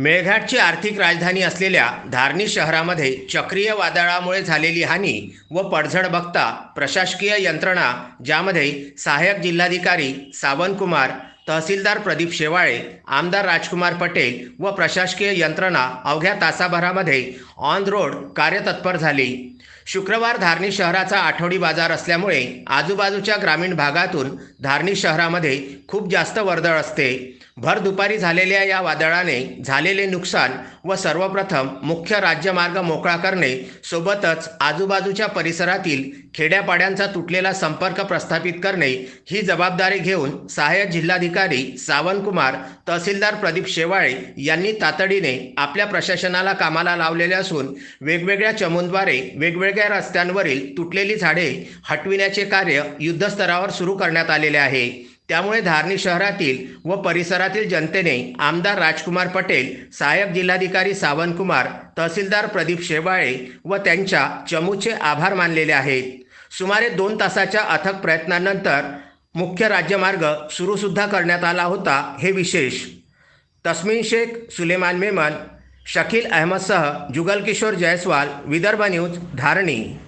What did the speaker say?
मेळघाटची आर्थिक राजधानी असलेल्या धारणी शहरामध्ये चक्रीय वादळामुळे झालेली हानी व पडझड बघता प्रशासकीय यंत्रणा ज्यामध्ये सहाय्यक जिल्हाधिकारी सावंतकुमार तहसीलदार प्रदीप शेवाळे आमदार राजकुमार पटेल व प्रशासकीय यंत्रणा अवघ्या तासाभरामध्ये ऑन रोड कार्यतत्पर झाली. शुक्रवार धारणी शहराचा आठवडी बाजार असल्यामुळे आजूबाजूच्या ग्रामीण भागातून धारणी शहरामध्ये खूप जास्त वर्दळ असते. भर दुपारी झालेल्या या वादळाने झालेले नुकसान व सर्वप्रथम मुख्य राज्यमार्ग मोकळा करणे सोबतच आजूबाजूच्या परिसरातील खेड्यापाड्यांचा तुटलेला संपर्क प्रस्थापित करणे ही जबाबदारी घेऊन सहाय्यक जिल्हाधिकारी सावंतकुमार तहसीलदार प्रदीप शेवाळे यांनी तातडीने आपल्या प्रशासनाला कामाला लावलेले असून वेगवेगळ्या चमूंद्वारे वेगवेगळ्या रस्त्यांवरील तुटलेली झाडे हटविण्याचे कार्य युद्धस्तरावर सुरू करण्यात आलेले आहे. त्यामुळे धारणी शहरातील व परिसरातील जनतेने आमदार राजकुमार पटेल सहाय्यक जिल्हाधिकारी सावंतकुमार तहसीलदार प्रदीप शेवाळे व त्यांच्या चमूचे आभार मानलेले आहेत. सुमारे दोन तासाच्या अथक प्रयत्नानंतर मुख्य राज्यमार्ग सुरूसुद्धा करण्यात आला होता हे विशेष. तस्मिन शेख सुलेमान मेमन शकील अहमदसह जुगल किशोर जयस्वाल विदर्भ न्यूज धारणी.